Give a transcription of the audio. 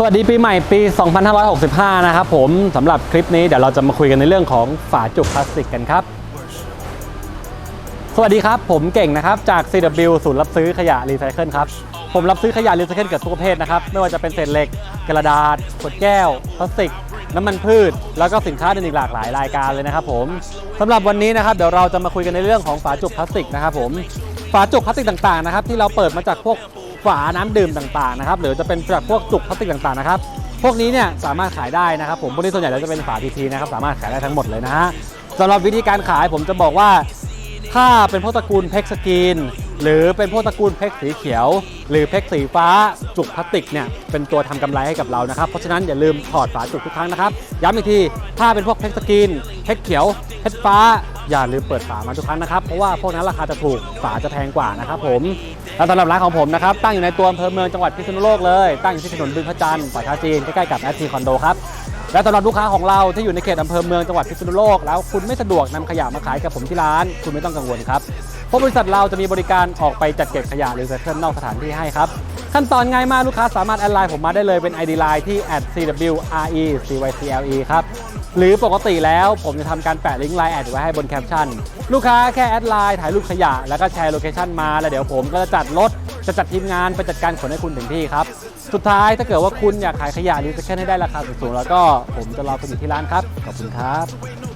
สวัสดีปีใหม่ปี 2565 นะครับผมสำหรับคลิปนี้เดี๋ยวเราจะมาคุยกันในเรื่องของฝาจุกพลาสติกกันครับ สวัสดีครับผมเก่งนะครับจาก CW ศูนย์รับซื้อขยะรีไซเคิลครับ ผมรับซื้อขยะรีไซเคิลเกือบทุกประเภทนะครับ ไม่ว่าจะเป็นเศษเหล็ก กระดาษขวดแก้ว พลาสติก น้ำมันพืช แล้วก็สินค้าอื่นอีกหลากหลายรายการเลยนะครับผมสำหรับวันนี้นะครับเดี๋ยวเราจะมาคุยกันในเรื่องของฝาจุกพลาสติกนะครับผม ฝาจุกพลาสติกต่างๆนะครับ ที่เราเปิดมาจากพวกฝาน้ำดื่มต่างๆนะครับหรือจะเป็นจากพวกจุกพลาสติกต่างๆนะครับพวกนี้เนี่ยสามารถขายได้นะครับผมพวกนี้ส่วนใหญ่แล้วจะเป็นฝาพีทีนะครับสามารถขายได้ทั้งหมดเลยนะฮะสำหรับวิธีการขายผมจะบอกว่า ถ้าเป็นพวกตระกูลเพ็กสกรีนหรือเป็นพวกตระกูลเพ็กสีเขียว หรือเพ็กสีฟ้าจุกพลาสติกเนี่ยเป็นตัวทำกำไรให้กับเรานะครับเพราะฉะนั้นอย่าลืมถอดฝาจุกทุกครั้งนะครับย้ำอีกทีถ้าเป็นพวกเพ็กสกรีนเพ็กเขียวเพ็กฟ้า อย่าลืมเปิดฝามาทุกครั้งนะครับ เพราะว่าพวกนั้นราคาจะถูกฝาจะแพงกว่านะครับผม และสำหรับร้านของผมนะครับ ตั้งอยู่ในตัวอำเภอเมืองจังหวัดพิษณุโลกเลย ตั้งอยู่ที่ถนนบึงพระจันทร์ปากคาจีนใกล้ๆกับแอทีคอนโดครับและสำหรับลูกค้าของเราที่อยู่ในเขตอำเภอเมืองจังหวัดพิษณุโลกแล้วคุณไม่สะดวกนำขยะมาขายกับผมที่ร้าน คุณไม่ต้องกังวลครับเพราะบริษัทเราจะมีบริการออกไปจัดเก็บขยะหรือไซเคิลนอกสถานที่ให้ครับ ขั้นตอนง่ายมากลูกค้าสามารถแอดไลน์ผมมาได้เลยเป็น ID Line ที่ @cwrecycle ครับหรือปกติแล้วผมจะทำการแปะลิงก์ไลน์แอดไว้ให้บนแคปชั่น ลูกค้าแค่แอดไลน์ถ่ายรูปขยะ แล้วก็แชร์โลเคชั่นมาแล้วเดี๋ยวผมก็จะจัดรถจะจัดทีมงานไปจัดการขนให้คุณถึงที่ครับ สุดท้ายถ้าเกิดว่าคุณอยากขายขยะนี้จะแค่ให้ได้ราคาสูงๆแล้วก็ผมจะรอคุณอยู่ที่ร้านครับขอบคุณครับ